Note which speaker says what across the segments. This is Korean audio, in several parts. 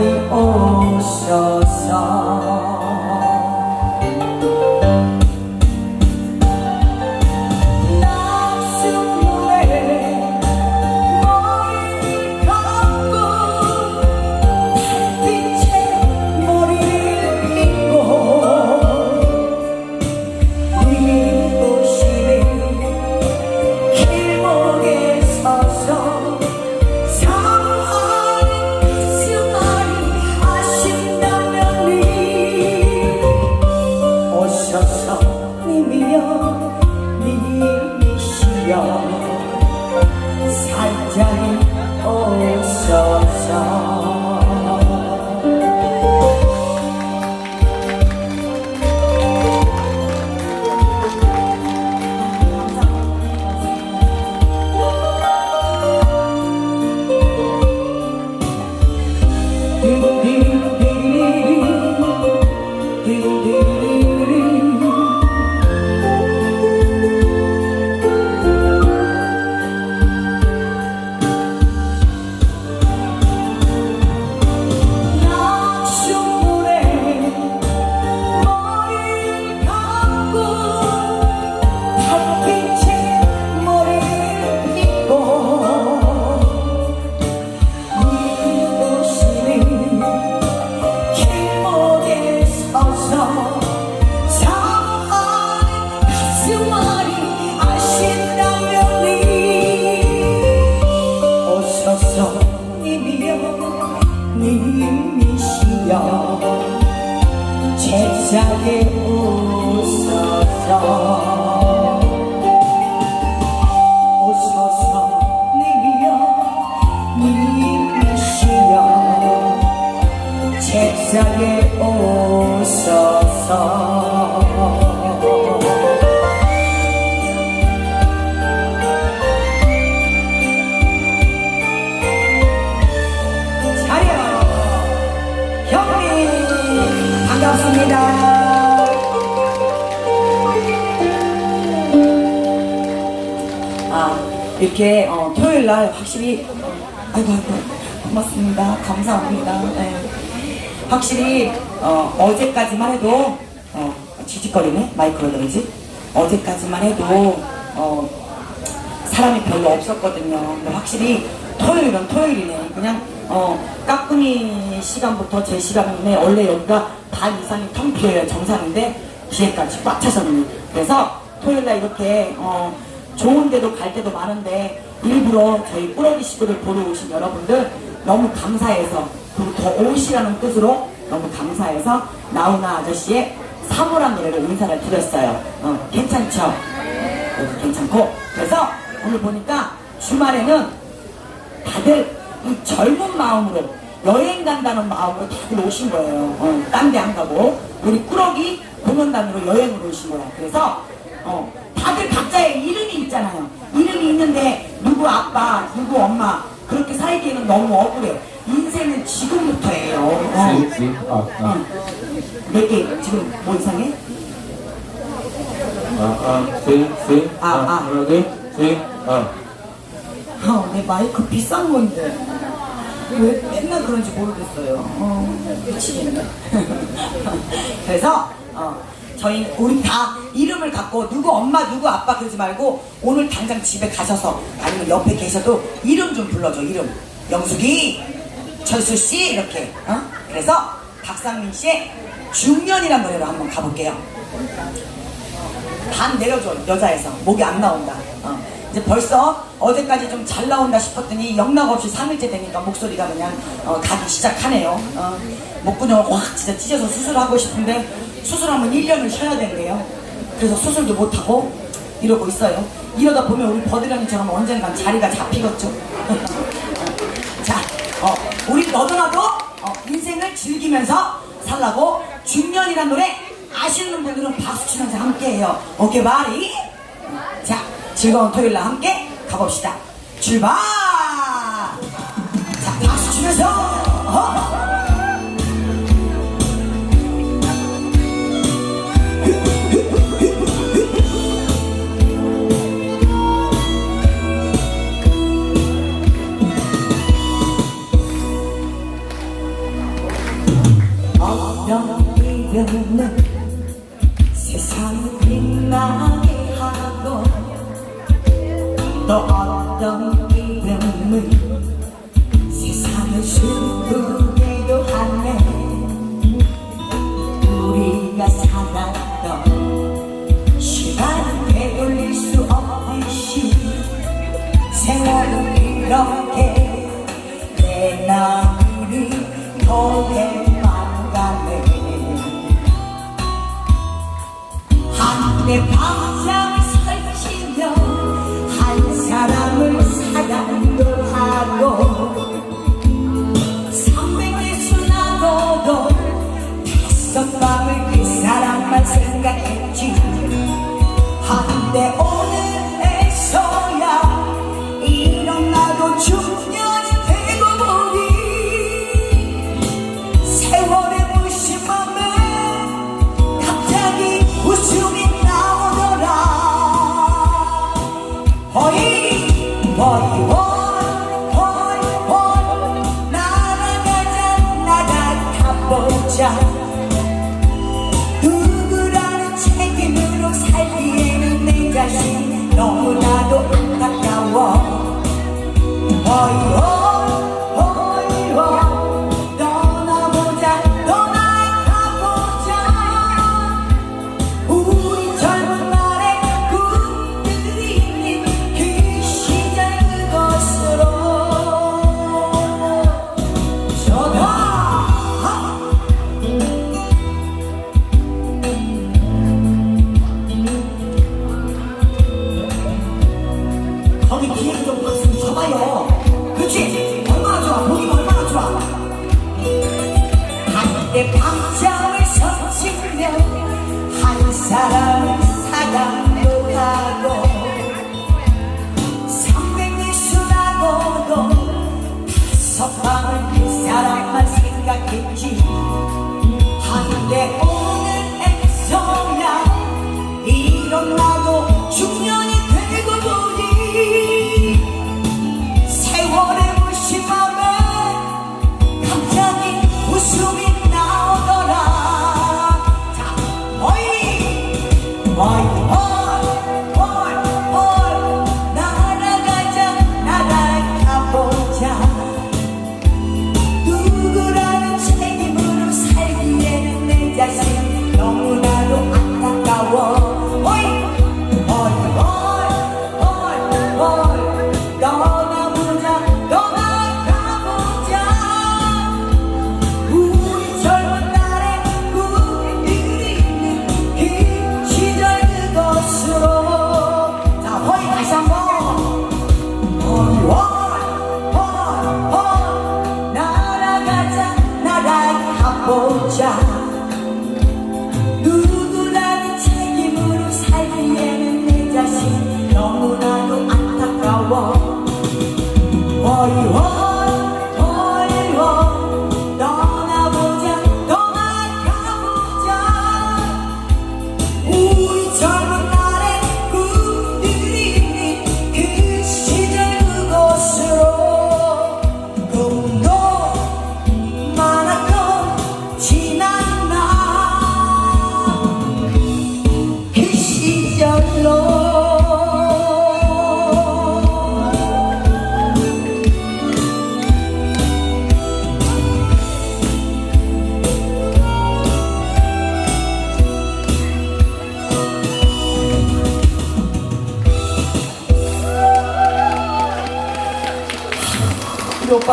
Speaker 1: 살짝이 오셔 이렇게 어, 토요일 날 확실히 아이고 아이고 고맙습니다. 감사합니다. 네. 확실히 어, 어제까지만 해도 어, 지직거리네? 마이크로 들으지? 어제까지만 해도 어, 사람이 별로 없었거든요. 근데 확실히 토요일은 토요일이네. 그냥 어, 깍꿍이 시간부터 제 시간에 원래 여기가 반 이상이 텅 비어요. 정상인데 뒤에까지 꽉 차셨네. 그래서 토요일날 이렇게 어, 좋은 데도 갈 때도 많은데 일부러 저희 꾸러기 시구를 보러 오신 여러분들 너무 감사해서 그리고 더 오시라는 뜻으로 너무 감사해서 나훈아 아저씨의 사물한 노래를 인사를 드렸어요. 어, 괜찮죠? 여기 괜찮고 그래서 오늘 보니까 주말에는 다들 이 젊은 마음으로 여행 간다는 마음으로 다들 오신 거예요. 어, 딴데 안 가고 우리 꾸러기 공연단으로 여행을 오신 거야. 그래서 어, 다들 각자의 이름이 있잖아요. 이름이 있는데 누구 아빠, 누구 엄마 그렇게 살기에는 너무 억울해. 인생은 지금부터예요. 어.
Speaker 2: 아, 아,
Speaker 1: 내게 지금 뭐 이상해?
Speaker 2: 아, 아, 시, 시,
Speaker 1: 아, 아.
Speaker 2: 아, 여기, 시, 아.
Speaker 1: 어, 내 마이크 비싼 건데 왜 맨날 그런지 모르겠어요. 어, 미치겠네. 그래서 어, 저희 우리 다 이름을 갖고 누구 엄마 누구 아빠 그러지 말고 오늘 당장 집에 가셔서 아니면 옆에 계셔도 이름 좀 불러줘 이름 영숙이 철수 씨 이렇게 어? 그래서 박상민 씨의 중년이라는 노래로 한번 가볼게요. 반 내려줘 여자에서 목이 안 나온다 어. 이제 벌써 어제까지 좀 잘 나온다 싶었더니 영락 없이 3일째 되니까 목소리가 그냥 어, 가기 시작하네요 어. 목구멍을 확 진짜 찢어서 수술하고 싶은데 수술하면 1년을 쉬어야 된대요 그래서 수술도 못하고 이러고 있어요 이러다 보면 우리 버드랑이처럼 언젠간 자리가 잡히겠죠 자, 어, 우리 너도나도 어, 인생을 즐기면서 살라고 중년이란 노래 아시는 분들은 박수 치면서 함께해요. 오케이 바리. 자, 즐거운 토요일 날 함께 가봅시다. 출발. 자, 박수 치면서. 밤을 그 사람만 생각했지. 한때 오늘에서야 일어나도 중년 Oh.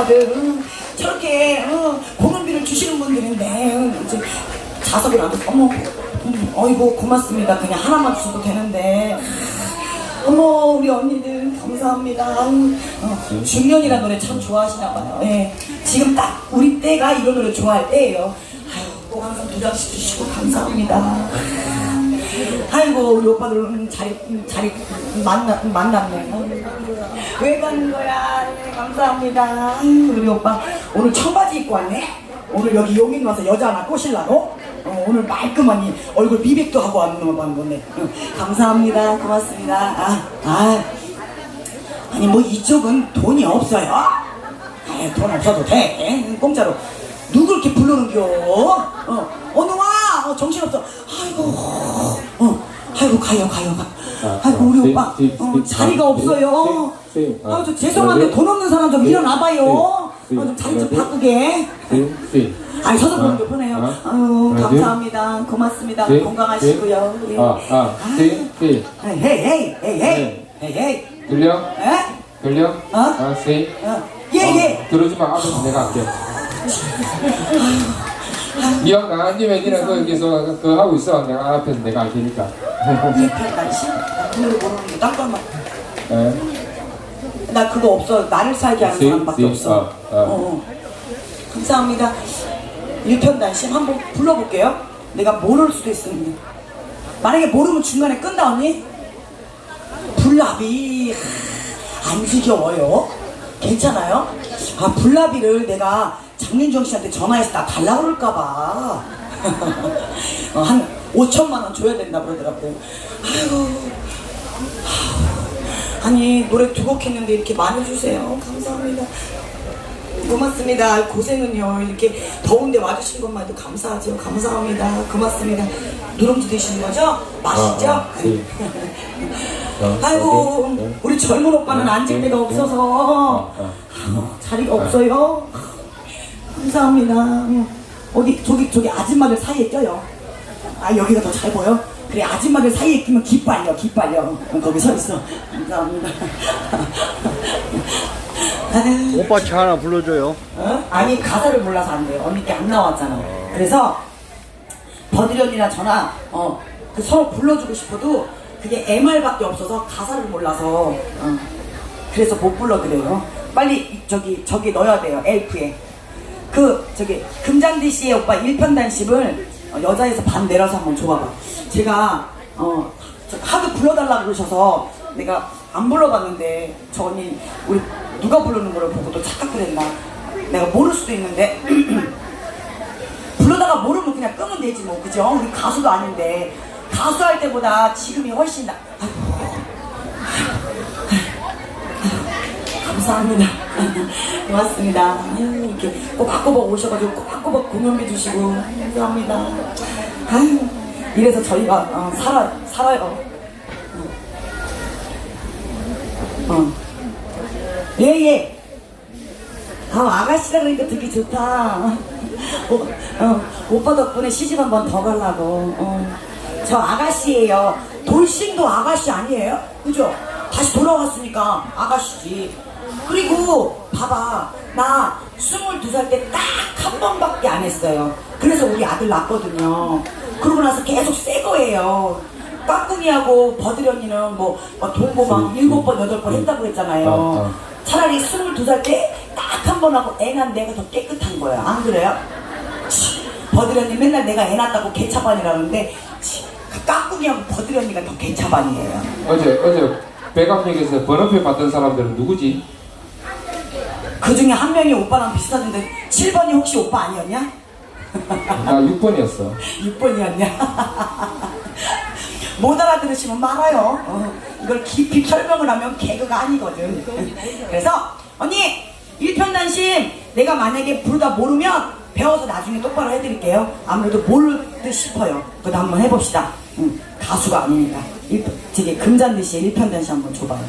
Speaker 1: 오빠들 응, 저렇게 응, 공연비를 주시는 분들인데 응, 이제 자석을 안 어머 응, 어이구 고맙습니다. 그냥 하나만 주셔도 되는데. 어머 우리 언니들 감사합니다. 응, 어, 중년이라는 노래 참 좋아하시나 봐요. 예. 지금 딱 우리 때가 이런 노래 좋아할 때예요. 아유 꼭 항상 두 장씩 주시고 감사합니다 아이고 우리 오빠들 음, 자리 음, 자리 만나 만났네. 왜 가는 거야? 네, 감사합니다. 우리 오빠 오늘 청바지 입고 왔네. 오늘 여기 용인 와서 여자 하나 꼬실라고? 어, 오늘 말끔하니 얼굴 미백도 하고 왔는 거 건데. 응, 감사합니다. 고맙습니다. 아, 아. 아니 뭐 이쪽은 돈이 없어요. 아, 돈 없어도 돼. 공짜로 누구 이렇게 부르는겨? 어, 어느 와? 어, 정신없어. 아이고, 어, 아이고, 가요, 가요, 가.
Speaker 2: 아,
Speaker 1: 아이고,
Speaker 2: 아,
Speaker 1: 우리
Speaker 2: 네,
Speaker 1: 오빠,
Speaker 2: 네,
Speaker 1: 어,
Speaker 2: 네,
Speaker 1: 자리가
Speaker 2: 아,
Speaker 1: 없어요.
Speaker 2: 아,
Speaker 1: 아, 저 죄송한데
Speaker 2: 네,
Speaker 1: 돈 없는 사람 좀
Speaker 2: 네,
Speaker 1: 일어나봐요.
Speaker 2: 네,
Speaker 1: 어,
Speaker 2: 네,
Speaker 1: 좀 자리 좀
Speaker 2: 네,
Speaker 1: 바꾸게. 아니, 서서 보는
Speaker 2: 아,
Speaker 1: 게 편해요.
Speaker 2: 아,
Speaker 1: 아유, 감사합니다. 고맙습니다.
Speaker 2: 네,
Speaker 1: 건강하시고요.
Speaker 2: 네.
Speaker 1: 예.
Speaker 2: 아, 아, 네, 네.
Speaker 1: 헤이, 헤이, 헤이, 헤이,
Speaker 2: 네.
Speaker 1: 헤이, 헤이.
Speaker 2: 들려?
Speaker 1: 에?
Speaker 2: 들려? 아, 세.
Speaker 1: 어, 예, 예.
Speaker 2: 어, 들어오지 마. 앞에서 내가 할게. 미역 나가님에 니는 그 여기서 그거 하고 있어. 내가 앞에서 내가 할 테니까.
Speaker 1: 이 편단심? 나 그걸 모르는데, 잠깐만.
Speaker 2: 예.
Speaker 1: 나 그거 없어. 나를 살게 하는
Speaker 2: 시,
Speaker 1: 사람밖에
Speaker 2: 시,
Speaker 1: 없어.
Speaker 2: 어, 어.
Speaker 1: 어. 감사합니다. 일편단심 한번 불러볼게요. 내가 모를 수도 있습니다. 만약에 모르면 중간에 끈다 언니? 불나비 안 지겨워요? 괜찮아요? 아 불나비를 내가 장윤정 씨한테 전화해서 나 달라고 그럴까봐 어, 한 5천만 원 줘야 된다 그러더라고요. 아이고 아니 노래 두 곡 했는데 이렇게 많이 주세요. 감사합니다. 고맙습니다. 고생은요. 이렇게 더운데 와주신 것만 해도 감사하죠. 감사합니다. 고맙습니다. 누룽지 드시는 거죠? 맛있죠?
Speaker 2: 아, 아, 네. 어,
Speaker 1: 아이고. 우리 젊은 오빠는
Speaker 2: 네,
Speaker 1: 앉을
Speaker 2: 네,
Speaker 1: 데가
Speaker 2: 네.
Speaker 1: 없어서
Speaker 2: 어, 어.
Speaker 1: 자리가 없어요. 감사합니다. 응. 어디 저기 저기 아줌마들 사이에 껴요. 아 여기가 더 잘 보여? 그래 아줌마들 사이에 끼면 기빨려 기빨려. 응, 거기 서 있어. 감사합니다. 아유.
Speaker 3: 오빠 차 하나 불러줘요.
Speaker 1: 어? 아니 가사를 몰라서 안 돼요. 언니 게안 나왔잖아. 그래서 언니랑 전화 어 그 서로 불러주고 싶어도 그게 MR밖에 없어서 가사를 몰라서 어. 그래서 못 불러드려요. 빨리 이- 저기 저기 넣어야 돼요. 엘프에 그 저기 금잔디 씨의 오빠 일편단심을 어, 여자에서 반 내려서 한번 줘봐봐. 제가 어저 하도 불러달라 그러셔서 내가 안 불러봤는데 저 언니 우리 누가 부르는 거를 보고 또 착각을 했나? 내가 모를 수도 있는데 부르다가 모르면 그냥 끄면 되지 뭐 그죠? 우리 가수도 아닌데 가수 할 때보다 지금이 훨씬 나. 아이고. 감사합니다. 고맙습니다. 이렇게 꼬박꼬박 오셔가지고 꼬박꼬박 공연비 주시고 감사합니다. 아유, 이래서 저희가 어, 살아 살아요. 어. 어. 예 예. 아 아가씨라 그러니까 되게 좋다. 오, 어, 오빠 덕분에 시집 한 번 더 가려고. 어. 저 아가씨예요. 돌싱도 아가씨 아니에요? 그죠? 다시 돌아왔으니까 아가씨지. 그리고 봐봐 나 22살 때 딱 한 번밖에 안 했어요. 그래서 우리 아들 낳거든요. 그러고 나서 계속 새 거예요. 깍꿍이하고 버드리 언니는 뭐, 뭐 동고 막 일곱 번 여덟 번 했다고 했잖아요.
Speaker 2: 어, 어.
Speaker 1: 차라리 22살 때 딱 한 번 하고 애난 내가 더 깨끗한 거야. 안 그래요? 언니 맨날 내가 애 낳았다고 개차반이라는데 치, 그 깍꿍이하고 버드리 언니가 더 개차반이에요.
Speaker 2: 어제 어제 백암역에서 번호표 받던 사람들은 누구지?
Speaker 1: 그 중에 한 명이 오빠랑 비슷하던데 7번이 혹시 오빠 아니었냐?
Speaker 2: 나 6번이었어.
Speaker 1: 6번이었냐? 못 알아들으시면 말아요. 어, 이걸 깊이 설명을 하면 개그가 아니거든. 그래서 언니 일편단심 내가 만약에 부르다 모르면 배워서 나중에 똑바로 해드릴게요. 아무래도 모를 듯 싶어요. 그도 한번 해봅시다. 응, 가수가 아니니까. 일, 저기 금잔디씨의 일편단심 한번 줘봐요.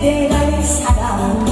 Speaker 1: 내가 사랑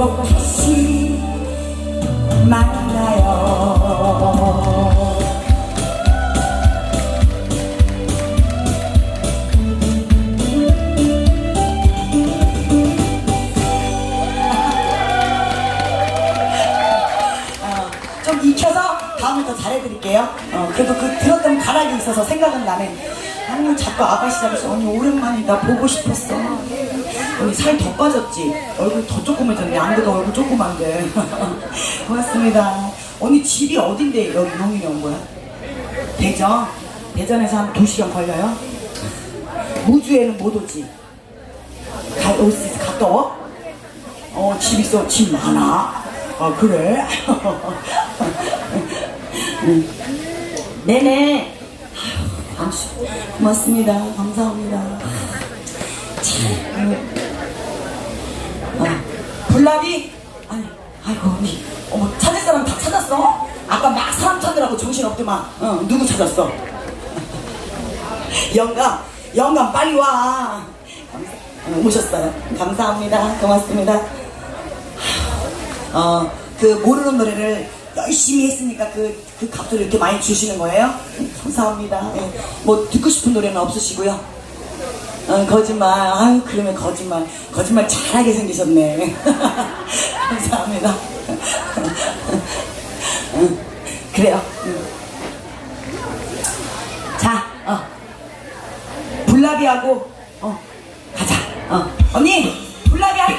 Speaker 1: 다시 만나요 어, 좀 익혀서 다음에 더 잘해드릴게요. 어, 그래도 그 들었던 가락이 있어서 생각은 나네. 아니, 자꾸 아가씨 잡아서 언니 오랜만이다 보고 싶었어. 언니 살 더 빠졌지? 얼굴 더 조그매졌네. 안 그래도 얼굴 조그만데. 고맙습니다. 언니 집이 어딘데 여기 용인에 온 거야? 대전? 대전에서 한 2시간 걸려요? 무주에는 못 오지? 가, 올 수 있어? 가까워? 어, 집 있어. 집 많아. 아, 그래? 음. 네네. 고맙습니다. 감사합니다. 참. 불나비? 아니, 아이고, 언니. 어머, 찾을 사람 다 찾았어? 아까 막 사람 찾느라고 정신 없더만. 어, 누구 찾았어? 영감, 영감 빨리 와. 오셨어요. 감사합니다. 고맙습니다. 어, 그 모르는 노래를 열심히 했으니까 그, 그 값을 이렇게 많이 주시는 거예요? 감사합니다. 예. 뭐 듣고 싶은 노래는 없으시고요. 어, 거짓말. 아유, 그러면 거짓말. 거짓말 잘하게 생기셨네. 감사합니다. 응, 그래요. 응. 자, 어. 불나비하고, 어, 가자. 어. 언니, 불나비 할